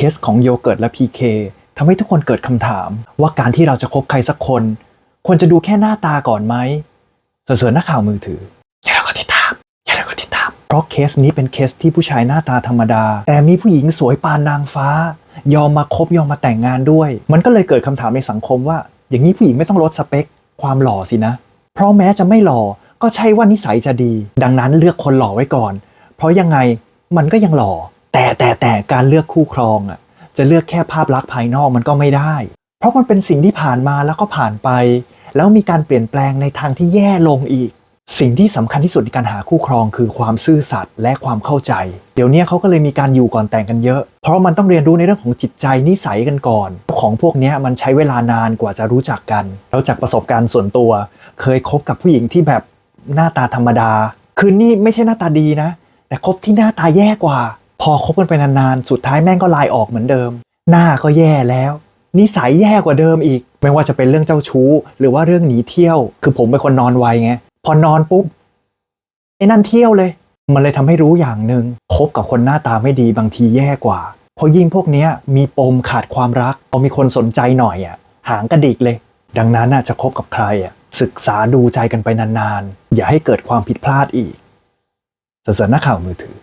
คสของโยเกิร์ตและพีเคทำให้ทุกคนเกิดคำถาม ว่าการที่เราจะคบใครสักคน ควรจะดูแค่หน้าตาก่อนไหมเสือๆนักข่าวมือถือ อย่าลืมกดติดตาม อย่าลืมกดติดตาม เพราะเคสนี้เป็นเคสที่ผู้ชายหน้าตาธรรมดา แต่มีผู้หญิงสวยปานนางฟ้า ยอมมาคบยอมมาแต่งงานด้วย มันก็เลยเกิดคำถามในสังคมว่า อย่างนี้ผู้หญิงไม่ต้องลดสเปค ความหล่อสินะ เพราะแม้จะไม่หล่อก็ใช่ว่านิสัยจะดี ดังนั้นเลือกคนหล่อไว้ก่อน เพราะยังไงมันก็ยังหล่อ แต่แต่แต่การเลือกคู่ครองอะจะเลือกแค่ภาพลักษณ์ภายนอกมันก็ไม่ได้ เพราะมันเป็นสิ่งที่ผ่านมาแล้วก็ผ่านไป แล้วมีการเปลี่ยนแปลงในทางที่แย่ลงอีก สิ่งที่สำคัญที่สุดในการหาคู่ครองคือความซื่อสัตย์และความเข้าใจ เดี๋ยวนี้เขาก็เลยมีการอยู่ก่อนแต่งกันเยอะ เพราะมันต้องเรียนรู้ในเรื่องของจิตใจนิสัยกันก่อน ของพวกนี้มันใช้เวลานานกว่าจะรู้จักกัน แล้วจากประสบการณ์ส่วนตัว เคยคบกับผู้หญิงที่แบบหน้าตาธรรมดา คือนี่ไม่ใช่หน้าตาดีนะ แต่คบที่หน้าตาแย่กว่า พอคบกันไปนานๆ สุดท้ายแม่งก็ลายออกเหมือนเดิม หน้าก็แย่แล้ว นิสัยแย่กว่าเดิมอีก ไม่ว่าจะเป็นเรื่องเจ้าชู้ หรือว่าเรื่องหนีเที่ยว คือผมเป็นคนนอนไวไง พอนอนปุ๊บไอ้นั่นเที่ยวเลย มันเลยทำให้รู้อย่างหนึ่งคบกับคนหน้าตาไม่ดีบางทีแย่กว่า เพราะยิ่งพวกเนี้ยมีปมขาดความรัก พอมีคนสนใจหน่อยอะ หางกระดิกเลย ดังนั้นน่ะจะคบกับใครอะศึกษาดูใจกันไปนานๆ อย่าให้เกิดความผิดพลาดอีกเสนักข่าวมือถือ